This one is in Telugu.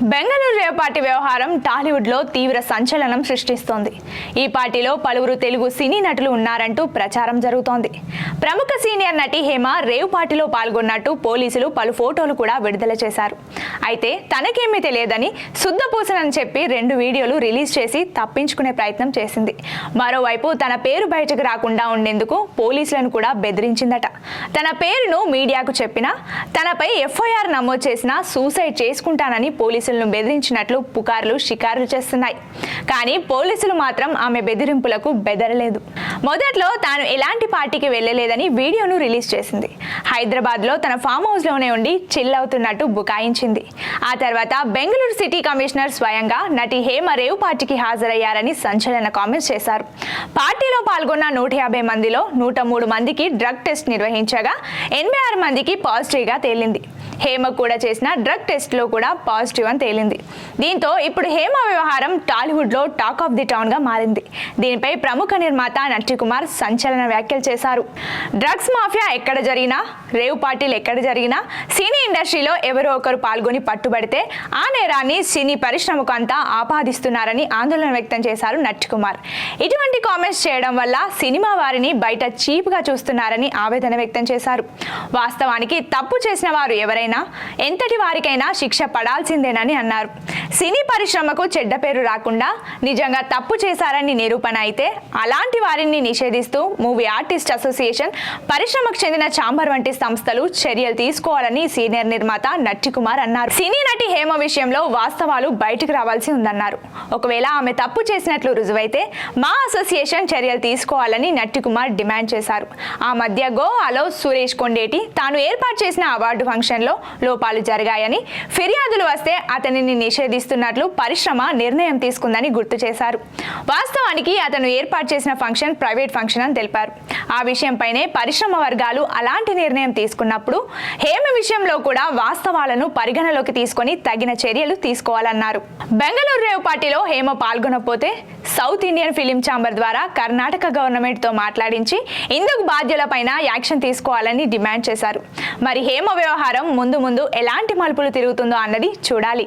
బెంగళూరు రేపాటి పార్టీ వ్యవహారం టాలీవుడ్లో తీవ్ర సంచలనం సృష్టిస్తోంది. ఈ పార్టీలో పలువురు తెలుగు సినీ నటులు ఉన్నారంటూ ప్రచారం జరుగుతోంది. ప్రముఖ సీనియర్ నటి హేమ రేవ్ పార్టీలో పాల్గొన్నట్టు పోలీసులు పలు ఫోటోలు కూడా విడుదల చేశారు. అయితే తనకేమీ తెలియదని శుద్ధపూసనని చెప్పి రెండు వీడియోలు రిలీజ్ చేసి తప్పించుకునే ప్రయత్నం చేసింది. మరోవైపు తన పేరు బయటకు రాకుండా ఉండేందుకు పోలీసులను కూడా బెదిరించిందట. తన పేరును మీడియాకు చెప్పినా తనపై ఎఫ్ఐఆర్ నమోదు చేసినా సూసైడ్ చేసుకుంటానని పోలీసులను బెదిరించినట్లు పుకార్లు షికారులు చేస్తున్నాయి. కానీ పోలీసులు మాత్రం ఆమె బెదిరింపులకు బెదరలేదు. మొదట్లో తాను ఎలాంటి పార్టీకి వెళ్ళలేదని వీడియోను రిలీజ్ చేసింది. హైదరాబాద్లో తన ఫామ్ హౌస్లోనే ఉండి చిల్ అవుతున్నట్టు బుకాయించింది. ఆ తర్వాత బెంగళూరు సిటీ కమిషనర్ స్వయంగా నటి హేమ రేవ్ పార్టీకి హాజరయ్యారని సంచలన కామెంట్స్ చేశారు. పార్టీలో పాల్గొన్న నూట యాభై మందిలో నూట మూడు మందికి డ్రగ్ టెస్ట్ నిర్వహించగా ఎనభై ఆరు మందికి పాజిటివ్గా తేలింది. హేమ కూడా చేసిన డ్రగ్ టెస్ట్లో కూడా పాజిటివ్ అని తేలింది. దీంతో ఇప్పుడు హేమ వ్యవహారం టాలీవుడ్లో టాక్ ఆఫ్ ది టౌన్గా మారింది. దీనిపై ప్రముఖ నిర్మాత కుమార్ సంచలన వ్యాఖ్యలు చేశారు. డ్రగ్స్ మాఫియా ఎక్కడ జరిగినా రేవ్ పార్టీలు ఎక్కడ జరిగినా సినీ ఇండస్ట్రీలో ఎవరో ఒకరు పాల్గొని పట్టుబడితే ఆ నేరాన్ని సినీ పరిశ్రమకు అంతా ఆపాదిస్తున్నారని ఆందోళన వ్యక్తం చేశారు నట్టికుమార్ ఇటువంటి కామెంట్స్ చేయడం వల్ల సినిమా వారిని బయట చీప్గా చూస్తున్నారని ఆవేదన వ్యక్తం చేశారు. వాస్తవానికి తప్పు చేసిన వారు ఎవరైనా ఎంతటి వారికైనా శిక్ష పడాల్సిందేనని అన్నారు. సినీ పరిశ్రమకు చెడ్డ పేరు రాకుండా నిజంగా తప్పు చేశారని నిరూపణ అయితే అలాంటి వారిని నిషేధిస్తూ మూవీ ఆర్టిస్ట్ అసోసియేషన్ పరిశ్రమకు చెందిన చాంబర్ వంటి సంస్థలు చర్యలు తీసుకోవాలని సీనియర్ నిర్మాత నట్టికుమార్ అన్నారు. సినీ నటి హేమ విషయంలో వాస్తవాలు బయటకు రావాల్సి ఉందన్నారు. ఒకవేళ ఆమె తప్పు చేసినట్లు రుజువైతే మా అసోసియేషన్ చర్యలు తీసుకోవాలని నట్టికుమార్ డిమాండ్ చేశారు. ఆ మధ్య గోవాలో సురేష్ కొండేటి తాను ఏర్పాటు చేసిన అవార్డు ఫంక్షన్లో లోపాలు జరిగాయని ఫిర్యాదులు వస్తే అతనిని నిషేధిస్తున్నట్లు పరిశ్రమ నిర్ణయం తీసుకుందని గుర్తు చేశారు. వాస్తవానికి అతను ఏర్పాటు చేసిన ఫంక్షన్ ప్రైవేట్ ఫంక్షన్ అని తెలిపారు. ఆ విషయంపైనే పరిశ్రమ వర్గాలు అలాంటి నిర్ణయం తీసుకున్నప్పుడు హేమ విషయంలో కూడా వాస్తవాలను పరిగణలోకి తీసుకొని తగిన చర్యలు తీసుకోవాలన్నారు. బెంగళూరు రేవ్ పార్టీలో హేమ పాల్గొనకపోతే సౌత్ ఇండియన్ ఫిలిం ఛాంబర్ ద్వారా కర్ణాటక గవర్నమెంట్తో మాట్లాడించి ఇందుకు బాధ్యులపైన యాక్షన్ తీసుకోవాలని డిమాండ్ చేశారు. మరి హేమ వ్యవహారం ముందు ముందు ఎలాంటి మలుపులు తిరుగుతుందో అన్నది చూడాలి.